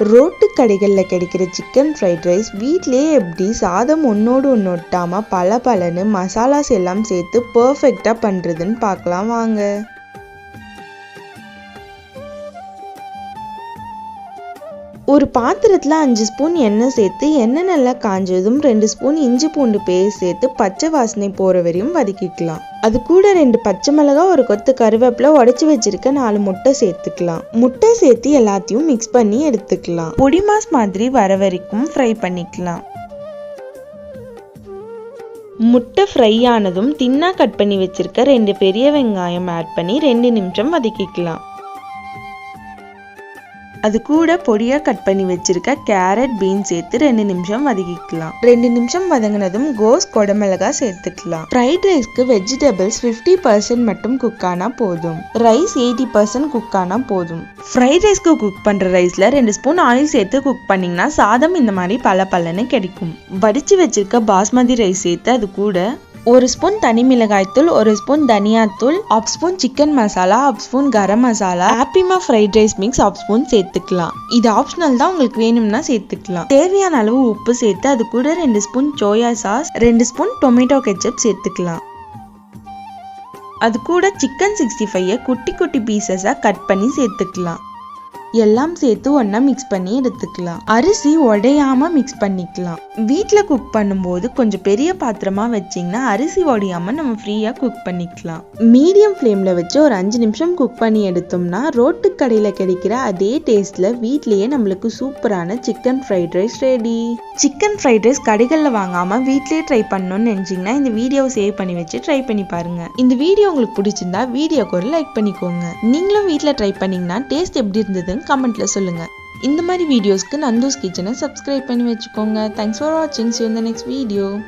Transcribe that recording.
Road கடைகளில் கிடைக்கிற chicken fried rice வீட்டிலேயே எப்படி சாதம் ஒன்றோடு ஒன்று ஒட்டாமல் பல பலன்னு மசாலாஸ் எல்லாம் சேர்த்து பர்ஃபெக்டாக பண்ணுறதுன்னு பார்க்கலாம் வாங்க. ஒரு பாத்திரத்தில் அஞ்சு ஸ்பூன் எண்ணெய் சேர்த்து எண்ணெய் நல்லா காஞ்சதும் ரெண்டு ஸ்பூன் இஞ்சி பூண்டு பேஸ்ட் சேர்த்து பச்சை வாசனை போகிற வரையும் வதக்கிக்கலாம். அது கூட ரெண்டு பச்சை மிளகாய் ஒரு கொத்து கருவேப்பிலை உடச்சி வச்சிருக்க நாலு முட்டை சேர்த்துக்கலாம். முட்டை சேர்த்து எல்லாத்தையும் மிக்ஸ் பண்ணி எடுத்துக்கலாம். பொடி மாஸ் மாதிரி வர வரைக்கும் ஃப்ரை பண்ணிக்கலாம். முட்டை ஃப்ரை ஆனதும் தின்னா கட் பண்ணி வச்சிருக்க ரெண்டு பெரிய வெங்காயம் ஆட் பண்ணி ரெண்டு நிமிஷம் வதக்கிக்கலாம். அது கூட பொடியாக கட் பண்ணி வச்சிருக்க கேரட் பீன்ஸ் சேர்த்து ரெண்டு நிமிஷம் வதக்கிக்கலாம். ரெண்டு நிமிஷம் வதங்கினதும் கோஸ் கொடமிளகா சேர்த்துக்கலாம். ஃப்ரைட் ரைஸ்க்கு வெஜிடபிள்ஸ் ஃபிஃப்டி பர்சன்ட் மட்டும் குக் ஆனால் போதும். ரைஸ் எயிட்டி பர்சன்ட் குக் ஆனால் போதும். ஃப்ரைட் ரைஸ்க்கு குக் பண்ணுற ரைஸில் ரெண்டு ஸ்பூன் ஆயில் சேர்த்து குக் பண்ணிங்கன்னா சாதம் இந்த மாதிரி பல பலன்னு கிடைக்கும். வடித்து வச்சிருக்க பாஸ்மதி ரைஸ் சேர்த்து அது கூட ஒரு ஸ்பூன் தனி மிளகாய்த்தூள் ஒரு ஸ்பூன் தனியாத்தூள் half spoon chicken masala half spoon garam masala ஹாப்பிமா fried rice mix half spoon சேர்த்துக்கலாம். இது ஆப்ஷனல் தான் உங்களுக்கு வேணும்னா சேர்த்துக்கலாம். தேவையான அளவு உப்பு சேர்த்து அது கூட ரெண்டு ஸ்பூன் சோயா சாஸ் ரெண்டு ஸ்பூன் டொமேட்டோ கெச்சப் சேர்த்துக்கலாம். அது கூட சிக்கன் சிக்ஸ்டி ஃபைவை குட்டி குட்டி பீசஸாக கட் பண்ணி சேர்த்துக்கலாம். எல்லாம் சேர்த்து ஒன்றா மிக்ஸ் பண்ணி எடுத்துக்கலாம். அரிசி உடையாம மிக்ஸ் பண்ணிக்கலாம். வீட்டில் குக் பண்ணும்போது கொஞ்சம் பெரிய பாத்திரமா வச்சிங்கன்னா அரிசி உடையாம நம்ம ஃப்ரீயாக குக் பண்ணிக்கலாம். மீடியம் ஃப்ளேமில் வச்சு ஒரு அஞ்சு நிமிஷம் குக் பண்ணி எடுத்தோம்னா ரோட்டு கடையில் கிடைக்கிற அதே டேஸ்ட்டில் வீட்லேயே நம்மளுக்கு சூப்பரான chicken fried rice ready chicken fried rice கடைகளில் வாங்காமல் வீட்லேயே ட்ரை பண்ணணும்னு நினச்சிங்கன்னா இந்த வீடியோவை சேவ் பண்ணி வச்சு ட்ரை பண்ணி பாருங்க. இந்த வீடியோ உங்களுக்கு பிடிச்சிருந்தா வீடியோக்கு ஒரு லைக் பண்ணிக்கோங்க. நீங்களும் வீட்டில் ட்ரை பண்ணிங்கன்னா டேஸ்ட் எப்படி இருந்தது இருந்ததுன்னு கமெண்ட்ல சொல்லுங்க. இந்த மாதிரி வீடியோஸ்க்கு நந்தூஸ் கிச்சனை சப்ஸ்கிரைப் பண்ணி வச்சுக்கோங்க. தேங்க்ஸ் ஃபார் வாட்சிங் சி இந்த நெக்ஸ்ட் வீடியோ